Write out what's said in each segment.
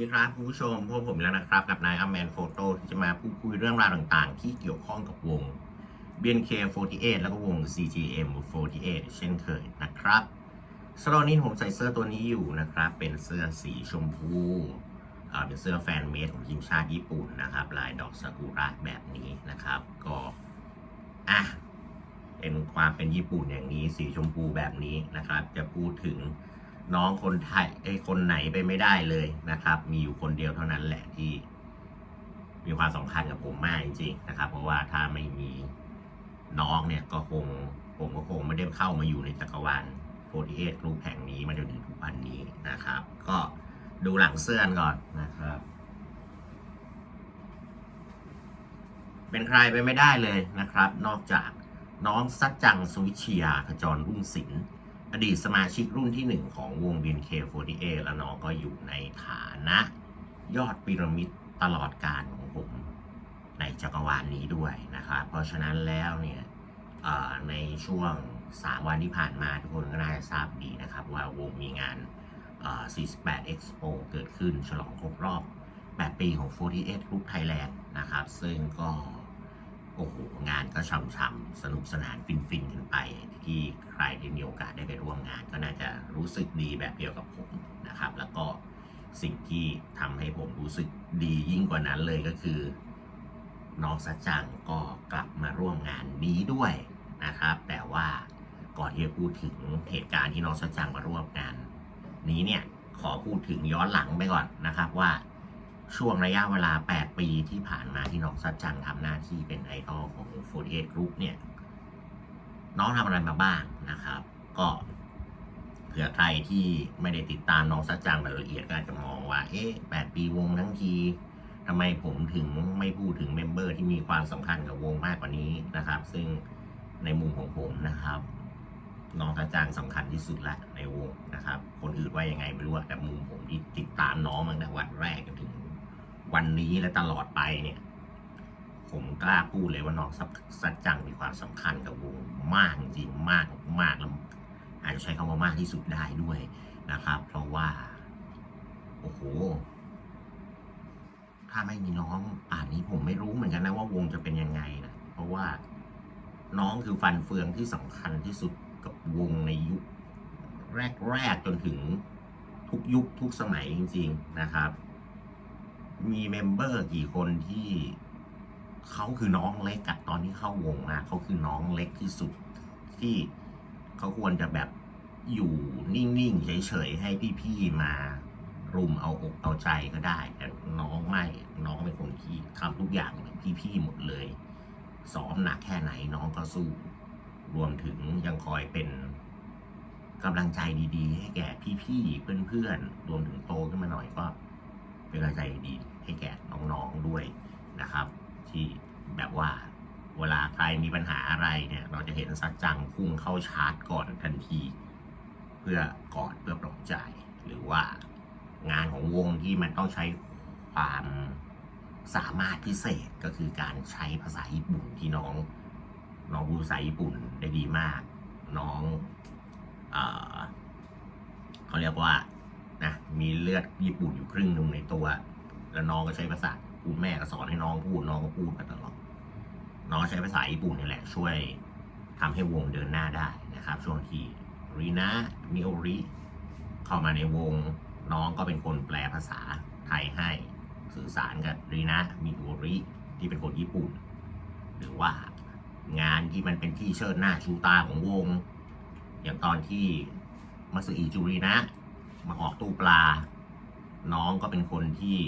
ดีครับคุณผู้ชมพวกผมแล้วนะครับ กับนายอแมนโฟโต้ที่จะมาพูดคุยเรื่องราวต่างๆ ที่เกี่ยวข้องกับวง BNK48 แล้วก็วง CGM48 เช่นเคยนะครับสำหรับนนี้ผมใส่เสื้อตัวนี้อยู่นะครับ เป็นเสื้อสีชมพูเป็นเสื้อแฟนเมดของทีมชาติญี่ปุ่นนะครับ ลายดอกซากุระแบบนี้นะครับ ก็อะเป็นความเป็นญี่ปุ่นอย่างนี้สีชมพูแบบนี้นะครับ จะพูดถึง น้องคนไทยไอ้คนไหนไปไม่ได้เลยนะครับ มีอยู่คนเดียวเท่านั้นแหละที่ มีความสำคัญกับผมมากจริงๆนะครับ เพราะว่าถ้าไม่มีน้องเนี่ยก็คงผมก็คงไม่ได้เข้ามาอยู่ในจักรวาล48กรุ๊ปแห่งนี้มาจนถึงทุกวันนี้นะครับ ก็ดูหลังเสื้อก่อนนะครับ เป็นใครไปไม่ได้เลยนะครับ นอกจากน้องซัดจังสวิเชียขจรรุ่งศิลป์ อดีตสมาชิกรุ่นที่หนึ่งของวง BNK48 และน้องก็อยู่ในฐานะยอดพีระมิดตลอดการของผมในจักรวาลนนี้ด้วยนะครับเพราะฉะนั้นแล้วเนี่ยในช่วง 3 วันที่ผ่านมาทุกคนก็น่าจะทราบดีนะครับ ว่าวงมีงาน 48 Expo เกิดขึ้นฉลองครบรอบ 8 ปีของ 48 Group Thailand นะครับ ซึ่งก็ โอ้โหงานก็ช่ำๆสนุกสนานฟินๆกันไป ที่ใครได้มีโอกาสได้ไปร่วมงานก็น่าจะรู้สึกดีแบบเดียวกับผมนะครับ แล้วก็สิ่งที่ทำให้ผมรู้สึกดียิ่งกว่านั้นเลยก็คือ น้องสัจจังก็กลับมาร่วมงานนี้ด้วยนะครับ แต่ว่าก่อนที่จะพูดถึงเหตุการณ์ที่น้องสัจจังมาร่วมงาน นี้เนี่ยขอพูดถึงย้อนหลังไปก่อนนะครับว่า ช่วงระยะเวลา 8 ปีที่ผ่านมาที่น้องซัดจังทำหน้าที่เป็นไอดอลของ48 Group เนี่ย น้องทำอะไรมาบ้างนะครับ ก็เผื่อใครที่ไม่ได้ติดตามน้องซัดจังแบบละเอียดก็อาจจะมองว่า เอ๊ะ 8 ปีวงทั้งทีทำไมผมถึงไม่พูดถึงเมมเบอร์ที่มีความสำคัญกับวงมากกว่านี้นะครับ ซึ่งในมุมของผมนะครับน้องซัดจังสำคัญที่สุดละในวงนะครับ คนอื่นว่ายังไงไม่รู้แต่มุมผมที่ติดตามน้องมาตั้งแต่วันแรกจนถึง วันนี้และตลอดไปเนี่ย ผมกล้าพูดเลยว่าน้องสัจจังมีความสำคัญกับวงมากจริงมากมากแล้วอาจจะใช้คำว่ามากที่สุดได้ด้วยนะครับ เพราะว่า โอ้โห ถ้าไม่มีน้องป่านนี้ผมไม่รู้เหมือนกันนะว่าวงจะเป็นยังไงนะเพราะว่าน้องคือฟันเฟืองที่สำคัญที่สุดกับวงในยุคแรกๆจนถึงทุกยุคทุกสมัยจริง ๆ นะครับ มีเมมเบอร์กี่คนที่เขาคือน้องเล็กอะตอนที่เข้าวงมาเขาคือน้องเล็กที่สุดที่เขาควรจะแบบอยู่นิ่งๆเฉยๆให้พี่ๆมารุมเอาอกเอาใจก็ได้ แต่น้องไม่น้องเป็นคนที่ทำทุกอย่างเป็นพี่ๆหมดเลยซ้อมหนักแค่ไหนน้องก็สู้ รวมถึงยังคอยเป็นกำลังใจดีๆ ให้แก่พี่ๆเพื่อนๆรวมถึงโตขึ้นมาหน่อยก็ เป็นกำลังใจดีให้แก่น้องๆด้วยนะครับ ที่แบบว่าเวลาใครมีปัญหาอะไรเนี่ย เราจะเห็นสัจจังพุ่งเข้าชาร์จก่อนทันที เพื่อกอดเพื่อปลอบใจ หรือว่างานของวงที่มันต้องใช้ความสามารถพิเศษก็คือการใช้ภาษาญี่ปุ่นที่น้องน้องพูดภาษาญี่ปุ่นได้ดีมาก น้องเออเขาเรียกว่า นะมีเลือดญี่ปุ่นอยู่ครึ่งหนึงในตัว แล้วน้องก็ใช้ภาษาพูดแม่ก็สอนให้น้องพูดน้องก็พูดมาตลอดน้องใช้ภาษาญี่ปุ่นนี่แหละช่วยทำให้วงเดินหน้าได้นะครับ ช่วงที่รีนามิโอริเข้ามาในวงน้องก็เป็นคนแปลภาษาไทยให้สื่อสารกับรีนามิโอริที่เป็นคนญี่ปุ่น หรือว่างานที่มันเป็นที่เชิดหน้าชูตาของวง อย่างตอนที่มาสึอิจูรินะ มาออกตู้ปลา น้องก็เป็นคนที่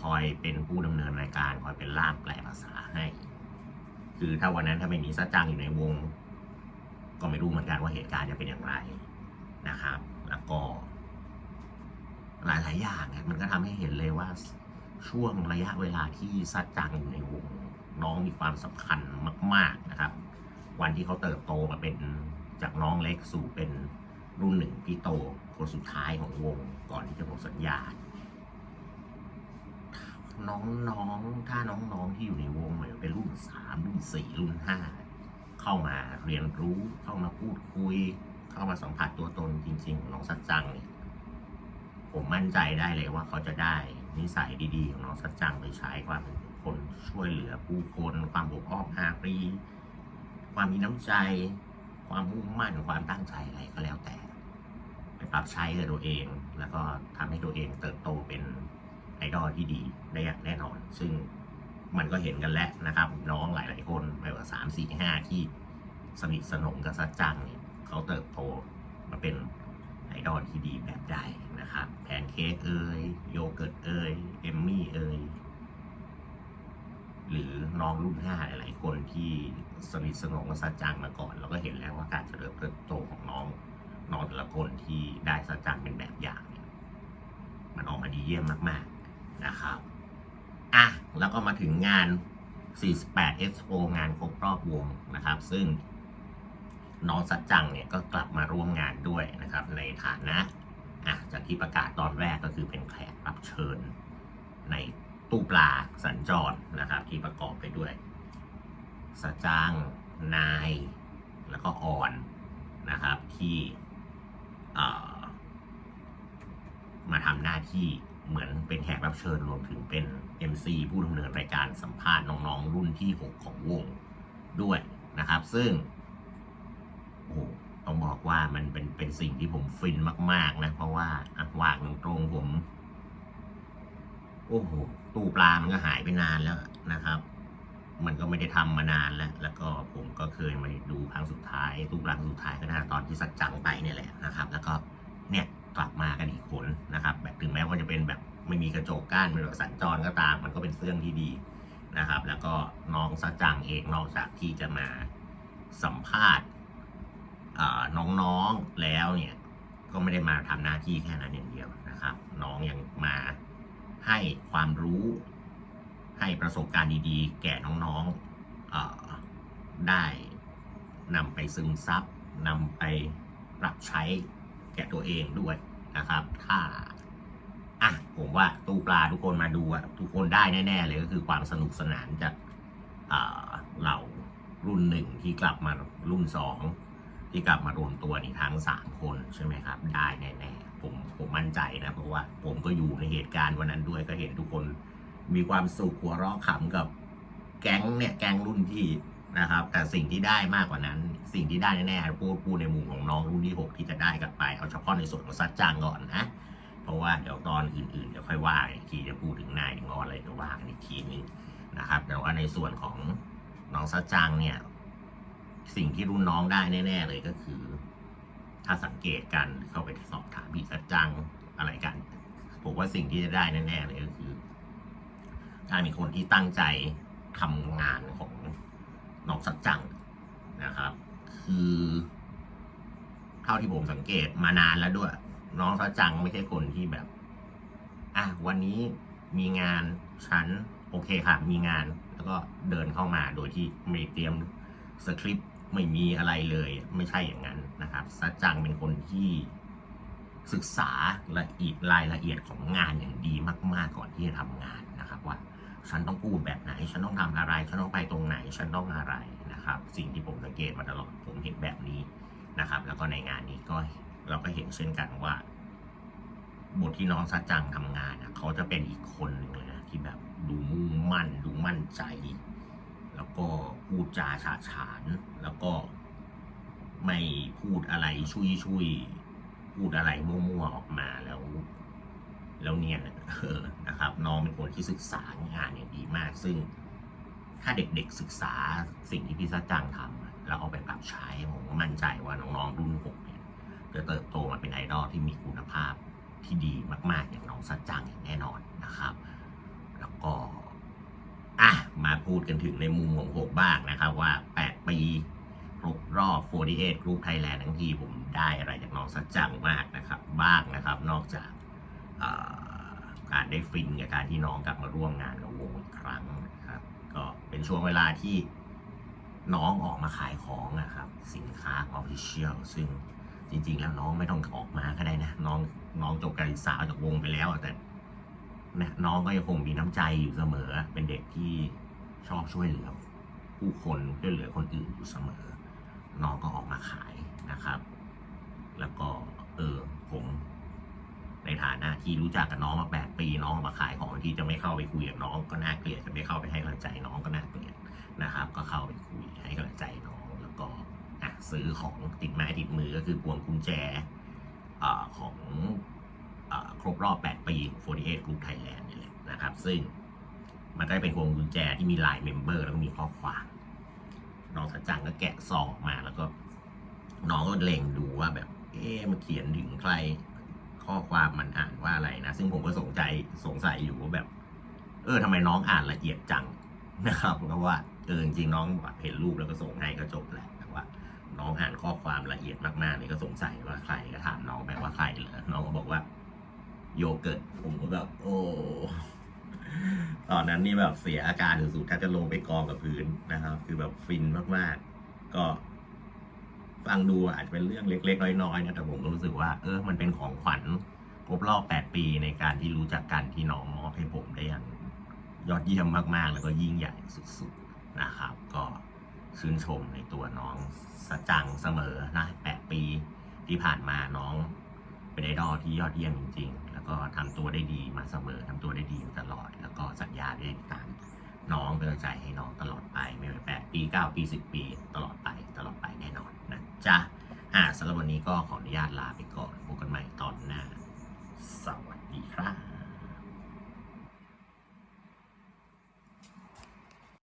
คอยเป็นผู้ดำเนินรายการ คอยเป็นล่ามแปลภาษาให้ คือถ้าวันนั้นถ้าไม่มีซัจจังอยู่ในวง ก็ไม่รู้เหมือนกันว่าเหตุการณ์จะเป็นอย่างไรนะครับ แล้วก็ หลาย ๆ อย่างเนี่ยมันก็ทำให้เห็นเลยว่าช่วงระยะเวลาที่ซัจจังอยู่ในวง น้องมีความสำคัญมาก ๆนะครับ วันที่เขาเติบโตมาเป็นจากน้องเล็กสู่เป็น รุ่นหนึ่งพี่โตคนสุดท้ายของวงก่อนที่จะหมดสัญญา น้องๆ ถ้าน้องๆ ที่อยู่ในวงเนี่ยเป็นรุ่นสามรุ่นสี่รุ่นห้าเข้ามาเรียนรู้เข้ามาพูดคุย เข้ามาสัมผัสตัวตนจริง ๆ ของน้องสัจจังเนี่ยผมมั่นใจได้เลยว่าเขาจะได้นิสัยดีๆ ของน้องสัจจังไปใช้ความเป็นคนช่วยเหลือผู้คนความอบอ้อมอารีความมีน้ำใจ ความมุ่งมั่นความตั้งใจอะไรก็แล้วแต่ ไปปรับใช้กับตัวเอง แล้วก็ทำให้ตัวเองเติบโตเป็นไอดอลที่ดีได้อย่างแน่นอน ซึ่งมันก็เห็นกันแล้วนะครับ น้องหลาย ๆ คนไม่ว่าสามสี่ห้าที่สนิทสนมกับสัจจังเนี่ยเขาเติบโตมาเป็นไอดอลที่ดีแบบใดนะครับแพนเค้กเอ่ยโยเกิร์ตเอ่ยเอมมี่เอ่ยหรือน้องรุ่นห้าหลาย ๆ คนที่สนิทสนมกับสัจจังมาก่อน เราก็เห็นแล้วว่าการเจริญเติบโตของน้อง น้องแต่ละคนที่ได้สัจจังเป็นแบบอย่างเนี่ยมันออกมาดีเยี่ยมมาก ๆนะครับอะแล้วก็มาถึงงาน 48 Expo งานครบรอบวงนะครับ ซึ่งน้องสัจจังเนี่ยก็กลับมาร่วมงานด้วยนะครับ ในฐานะอะจากที่ประกาศตอนแรกก็คือเป็นแขกรับเชิญ ในตู้ปลาสัญจรนะครับ ที่ประกอบไปด้วยสัจจังนาย แล้วก็อ่อนนะครับที่ มาทำหน้าที่เหมือนเป็นแขกรับเชิญรวมถึงเป็น MC ผู้ดำเนินรายการสัมภาษณ์น้องๆ รุ่นที่ 6 ของวงด้วยนะครับ ซึ่งโอ้ต้องบอกว่ามันเป็นเป็นสิ่งที่ผมฟินมาก ๆ นะ เพราะว่าอะว่างตรงผม โอ้โห ตู้ปลามันก็หายไปนานแล้วนะครับ มันก็ไม่ได้ทำมานานแล้ว แล้วก็ผมก็เคยมาดูครั้งสุดท้ายตู้ปลาครั้งสุดท้ายก็น่าตอนที่สัจจังไปเนี่ยแหละนะครับ แล้วก็เนี่ยกลับมากันอีกคนนะครับ แบบถึงแม้ว่าจะเป็นแบบไม่มีกระจกกั้นเป็นแบบสัญจรก็ตาม มันก็เป็นเรื่องที่ดีนะครับ แล้วก็น้องสัจจังเองนอกจากที่จะมาสัมภาษณ์อ่าน้องๆแล้วเนี่ยก็ไม่ได้มาทำหน้าที่แค่นั้นอย่างเดียวนะครับ น้องยังมาให้ความรู้ ให้ประสบการณ์ดีๆ แก่น้องๆได้นำไปซึมซับนำไปปรับใช้แก่ตัวเองด้วยนะครับ ถ้าอะผมว่าตู้ปลาทุกคนมาดูอะทุกคนได้แน่ๆเลยก็คือความสนุกสนานจากเหล่ารุ่นหนึ่งที่กลับมารุ่นสองที่กลับมารวมตัวในทั้งสามคนใช่ไหมครับ ได้แน่ๆผมผมมั่นใจนะเพราะว่าผมก็อยู่ในเหตุการณ์วันนั้นด้วยก็เห็นทุกคน มีความสุขหัวเราะขำกับแก๊งเนี่ยแก๊งรุ่นพี่นะครับ แต่สิ่งที่ได้มากกว่านั้น สิ่งที่ได้แน่ๆพูดพูดในมุมของน้องรุ่นที่หกที่จะได้กลับไป เอาเฉพาะในส่วนของซัดจังก่อนนะ เพราะว่าเดี๋ยวตอนอื่นๆเดี๋ยวค่อยว่าอีกทีจะพูดถึงนายถึงอนอะไรเดี๋ยวว่ากันอีกทีนึงนะครับแต่ว่าในส่วนของน้องซัดจังเนี่ย สิ่งที่รุ่นน้องได้แน่ ๆ เลยก็คือ ถ้าสังเกตกันเข้าไปสอบถามพี่ซัดจังอะไรกันผมว่าสิ่งที่จะได้แน่ๆเลยก็คือ การมีคนที่ตั้งใจทำงานของน้องสัจจังนะครับ คือ เท่าที่ผมสังเกตมานานแล้วด้วย น้องสัจจังไม่ใช่คนที่แบบอะวันนี้มีงานฉันโอเคค่ะ มีงานแล้วก็เดินเข้ามาโดยที่ไม่เตรียมสคริปต์ไม่มีอะไรเลย ไม่ใช่อย่างนั้นนะครับสัจจังเป็นคนที่ศึกษาละเอียดรายละเอียดของงานอย่างดีมาก ๆ ก่อนที่จะทำงานนะครับว่า ฉันต้องพูดแบบไหน ฉันต้องทำอะไร ฉันต้องไปตรงไหน ฉันต้องอะไรนะครับ สิ่งที่ผมสังเกตมาตลอดผมเห็นแบบนี้นะครับ แล้วก็ในงานนี้ก็เราก็เห็นเช่นกันว่า บทที่น้องซัดจังทำงานอะเขาจะเป็นอีกคนหนึ่งเลยนะที่แบบดูมุ่งมั่น ดูมั่นใจ แล้วก็พูดจาฉาฉานแล้วก็ไม่พูดอะไรชุยชุยๆพูดอะไรมั่วๆออกมาแล้ว แล้วเนี่ยนะเออ นะครับ น้องเป็นคนที่ศึกษางานอย่างดีมาก ซึ่งถ้าเด็กๆศึกษาสิ่งที่พี่ซัดจังทำแล้วเอาไปปรับใช้ ผมก็มั่นใจว่าน้องๆรุ่นหกเนี่ยจะเติบโตมาเป็นไอดอลที่มีคุณภาพที่ดีมาก ๆ อย่างน้องซัดจังอย่างแน่นอนนะครับ แล้วก็อะมาพูดกันถึงในมุมของผมบ้างนะครับว่า 8 ปีครบรอบ 48 Group Thailand ทั้งทีผมได้อะไรจากน้องซัดจังมากนะครับ บ้างนะครับ นอกจากอ การได้ฟินกับการที่น้องกลับมาร่วมงานกับวงอีกครั้งนะครับ ก็เป็นช่วงเวลาที่น้องออกมาขายของนะครับ สินค้าออฟฟิเชียลซึ่งจริง ๆ แล้วน้องไม่ต้องออกมาก็ได้นะ น้องน้องจบการศึกษาจากวงไปแล้วแต่นี่ยน้องก็ยังคงมีน้ำใจอยู่เสมอ เป็นเด็กที่ชอบช่วยเหลือผู้คนช่วยเหลือคนอื่นอยู่เสมอ น้องก็ออกมาขายนะครับ แล้วก็เออผม ในฐานะที่รู้จักกับน้องมาแปดปีน้องมาขายของที่จะไม่เข้าไปคุยกับน้องก็น่าเกลียดจะไม่เข้าไปให้กำลังใจน้องก็น่าเกลียดนะครับ ก็เข้าไปคุยให้กำลังใจน้องแล้วก็อะซื้อของติดไม้ติดมือก็คือพวงกุญแจอ่าของอาครบรอบ 8 ปี48 Group Thailand นี่แหละนะครับ ซึ่งมันก็เป็นพวงกุญแจที่มีลายเมมเบอร์แล้วก็มีข้อความน้องสัจจังก็แกะซองออกมาแล้วก็ น้องก็เล็งดูว่าแบบ เอ๊ะมันเขียนถึงใคร ข้อความมันอ่านว่าอะไรนะ ซึ่งผมก็สงใจสงสัยอยู่ว่าแบบ เออทำไมน้องอ่านละเอียดจังนะครับเพราะว่าเออจริงๆน้องแบบเห็นรูปแล้วก็ส่งให้ก็จบแหละแต่ว่า น้องอ่านข้อความละเอียดมากๆเลยก็สงสัยว่าใครก็ถามน้องไปว่าใครเหรอน้องก็บอกว่า โยเกิร์ตผมก็แบบโอ้ตอนนั้นนี่แบบเสียอาการสุดๆแทบจะลงไปกองกับพื้นนะครับ คือแบบฟินมากๆ ก็ ฟังดูอาจจะเป็นเรื่องเล็ก ๆ น้อยๆนะแต่ผมก็รู้สึกว่าเออมันเป็นของขวัญครบรอบ 8 ปีในการที่รู้จักกันที่น้องมอบให้ผมได้อย่างยอดเยี่ยมมากๆ แล้วก็ยิ่งใหญ่สุดๆนะครับ ก็ชื่นชมในตัวน้องสจังเสมอนะ 8 ปีที่ผ่านมาน้องเป็นไอดอลที่ยอดเยี่ยมจริง ๆ แล้วก็ทำตัวได้ดีมาเสมอทำตัวได้ดีตลอด แล้วก็สัญญาได้ตามน้องเป็นกำลังใจให้น้องตลอดไป ไม่ว่าแปดปีเก้าปีสิบปี ตลอดไปตลอดไปแน่นอน จ๊ะอ่าสำหรับวันนี้ก็ขออนุญาตลาไปก่อนพบกันใหม่ตอนหน้า สวัสดีครับ